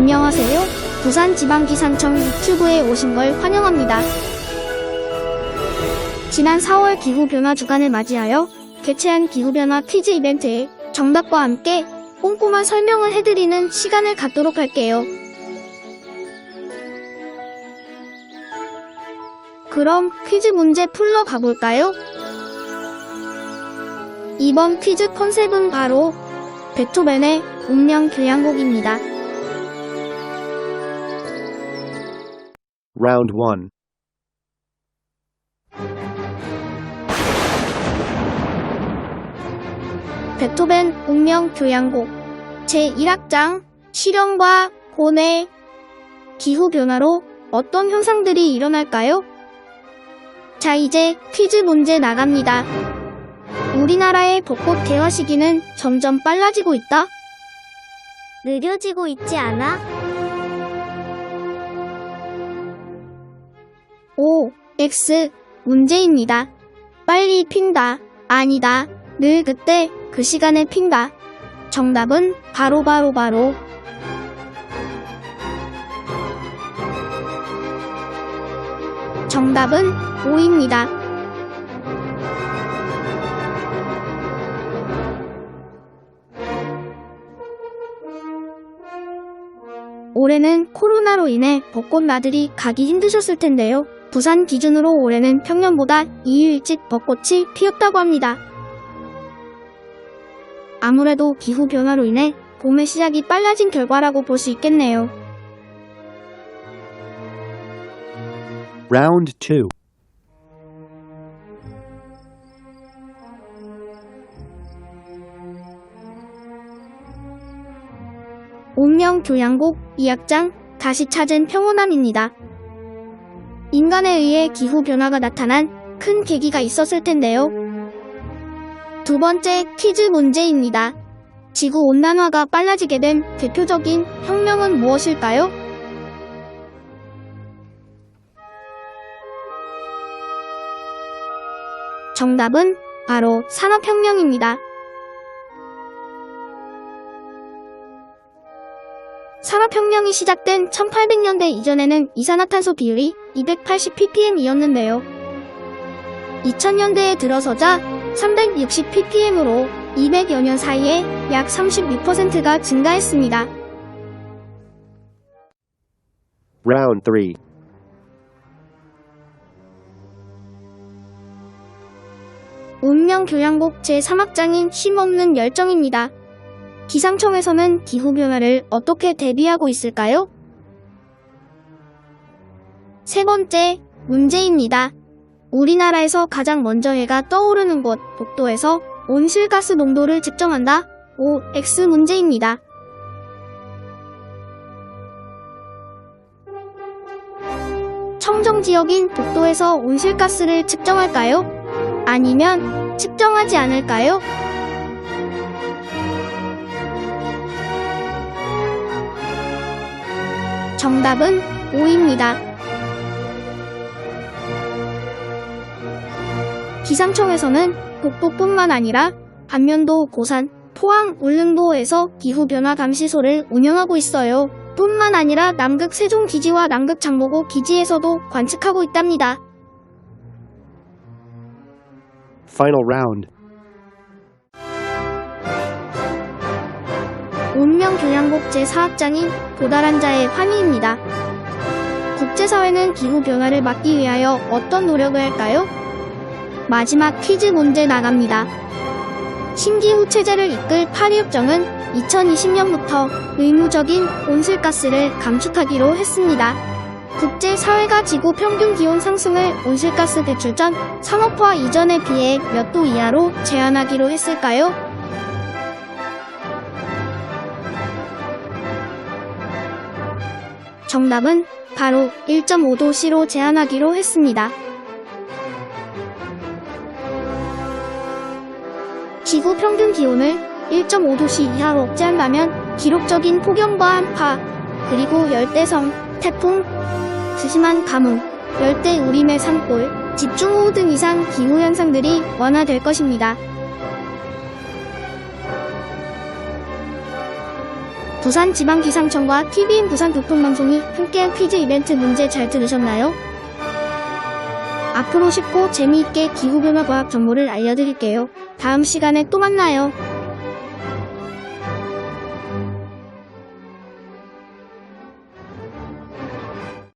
안녕하세요. 부산지방기상청 유튜브에 오신 걸 환영합니다. 지난 4월 기후변화 주간을 맞이하여 개최한 기후변화 퀴즈 이벤트에 정답과 함께 꼼꼼한 설명을 해드리는 시간을 갖도록 할게요. 그럼 퀴즈 문제 풀러 가볼까요? 이번 퀴즈 컨셉은 바로 베토벤의 운명 교향곡입니다. Round 1. 베토벤 운명 교향곡 제1악장 실현과 고뇌 기후 변화로 어떤 현상들이 일어날까요? 자 이제 퀴즈 문제 나갑니다. 우리나라의 벚꽃 개화 시기는 점점 빨라지고 있다. 느려지고 있지 않아? O, X 문제입니다. 빨리 핀다. 아니다. 늘 그때 그 시간에 핀다. 정답은 바로 바로 바로 정답은 O입니다. 올해는 코로나로 인해 벚꽃 나들이 가기 힘드셨을 텐데요. 부산 기준으로 올해는 평년보다 2일 일찍 벚꽃이 피었다고 합니다. 아무래도 기후 변화로 인해 봄의 시작이 빨라진 결과라고 볼 수 있겠네요. Round 2. 운명 교향곡 2악장 다시 찾은 평온함입니다. 인간에 의해 기후 변화가 나타난 큰 계기가 있었을 텐데요. 두 번째 퀴즈 문제입니다. 지구 온난화가 빨라지게 된 대표적인 혁명은 무엇일까요? 정답은 바로 산업혁명입니다. 산업혁명이 시작된 1800년대 이전에는 이산화탄소 비율이 280ppm이었는데요. 2000년대에 들어서자 360ppm으로 200여 년 사이에 약 36%가 증가했습니다. Round 3. 운명 교향곡 제3악장인 쉼없는 열정입니다. 기상청에서는 기후변화를 어떻게 대비하고 있을까요? 세 번째 문제입니다. 우리나라에서 가장 먼저 해가 떠오르는 곳 독도에서 온실가스 농도를 측정한다. O, X 문제입니다. 청정 지역인 독도에서 온실가스를 측정할까요? 아니면 측정하지 않을까요? 정답은 O입니다. 기상청에서는 독도뿐만 아니라 반면도, 고산, 포항, 울릉도에서 기후변화 감시소를 운영하고 있어요. 뿐만 아니라 남극 세종기지와 남극 장보고 기지에서도 관측하고 있답니다. Final round. 운명교향곡 제4악장인 도달한 자의 환희입니다. 국제사회는 기후변화를 막기 위하여 어떤 노력을 할까요? 마지막 퀴즈 문제 나갑니다. 신기후 체제를 이끌 파리협정은 2020년부터 의무적인 온실가스를 감축하기로 했습니다. 국제사회가 지구 평균 기온 상승을 온실가스 배출 전 산업화 이전에 비해 몇 도 이하로 제한하기로 했을까요? 정답은 바로 1.5도씨로 제한하기로 했습니다. 지구 평균 기온을 1.5도씨 이하로 억제한다면 기록적인 폭염과 한파, 그리고 열대성, 태풍, 수심한 가뭄, 열대 우림의 산골, 집중호우 등 이상 기후현상들이 완화될 것입니다. 부산지방기상청과 TVN 부산교통방송이 함께한 퀴즈 이벤트 문제 잘 들으셨나요? 앞으로 쉽고 재미있게 기후변화 과학 정보를 알려드릴게요. 다음 시간에 또 만나요.